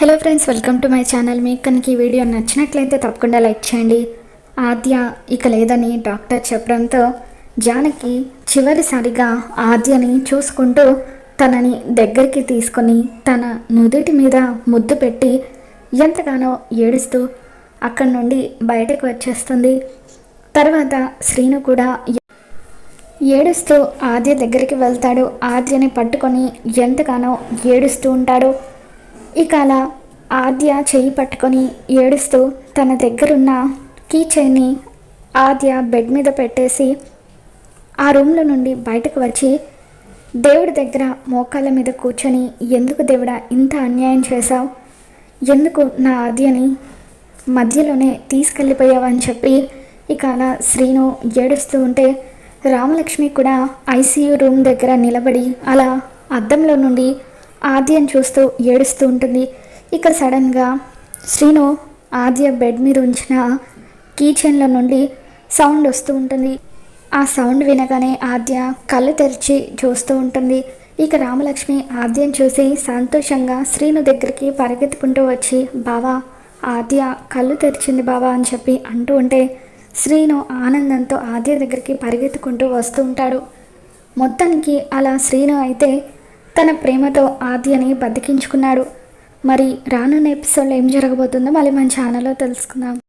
Hello friends welcome to my channel మీకు కనుక ఈ వీడియో నచ్చినట్లయితే తప్పకుండా లైక్ చేయండి. ఆద్య ఇక లేదని డాక్టర్ చెప్పడంతో జానకి చివరిసారిగా ఆద్యని చూసుకుంటూ తనని దగ్గరికి తీసుకొని తన నుదుటి మీద ముద్దు పెట్టి ఎంతగానో ఏడుస్తూ అక్కడి నుండి బయటకు వచ్చేస్తుంది. తర్వాత శ్రీను కూడా ఏడుస్తూ ఆద్య దగ్గరికి వెళ్తాడు. ఆద్యని పట్టుకొని ఎంతగానో ఏడుస్తూ ఉంటాడు. ఇక అలా ఆద్య చెయ్యి పట్టుకొని ఏడుస్తూ తన దగ్గరున్న కీ చైన్ని ఆద్య బెడ్ మీద పెట్టేసి ఆ రూమ్లో నుండి బయటకు వచ్చి దేవుడి దగ్గర మోకాళ్ళ మీద కూర్చొని ఎందుకు దేవుడా ఇంత అన్యాయం చేశావు? ఎందుకు నా ఆద్యని మధ్యలోనే తీసుకెళ్ళిపోయావని చెప్పి ఇక అలా శ్రీను ఏడుస్తూ ఉంటే రామలక్ష్మి కూడా ఐసీయూ రూమ్ దగ్గర నిలబడి అలా అద్దంలో నుండి ఆద్యను చూస్తూ ఏడుస్తూ ఉంటుంది. ఇక సడన్గా శ్రీను ఆద్య బెడ్ మీద ఉంచిన కీచెన్ల నుండి సౌండ్ వస్తూ ఉంటుంది. ఆ సౌండ్ వినగానే ఆద్య కళ్ళు తెరిచి చూస్తూ ఉంటుంది. ఇక రామలక్ష్మి ఆద్యను చూసి సంతోషంగా శ్రీను దగ్గరికి పరిగెత్తుకుంటూ వచ్చి బావా ఆద్య కళ్ళు తెరిచింది బావా అని చెప్పి అంటూ ఉంటే శ్రీను ఆనందంతో ఆద్య దగ్గరికి పరిగెత్తుకుంటూ వస్తూ ఉంటాడు. మొత్తానికి అలా శ్రీను అయితే తన ప్రేమతో ఆద్యని బతికించుకున్నాడు. మరి రానున్న ఎపిసోడ్లో ఏం జరగబోతుందో మళ్ళీ మన ఛానల్లో తెలుసుకుందాం.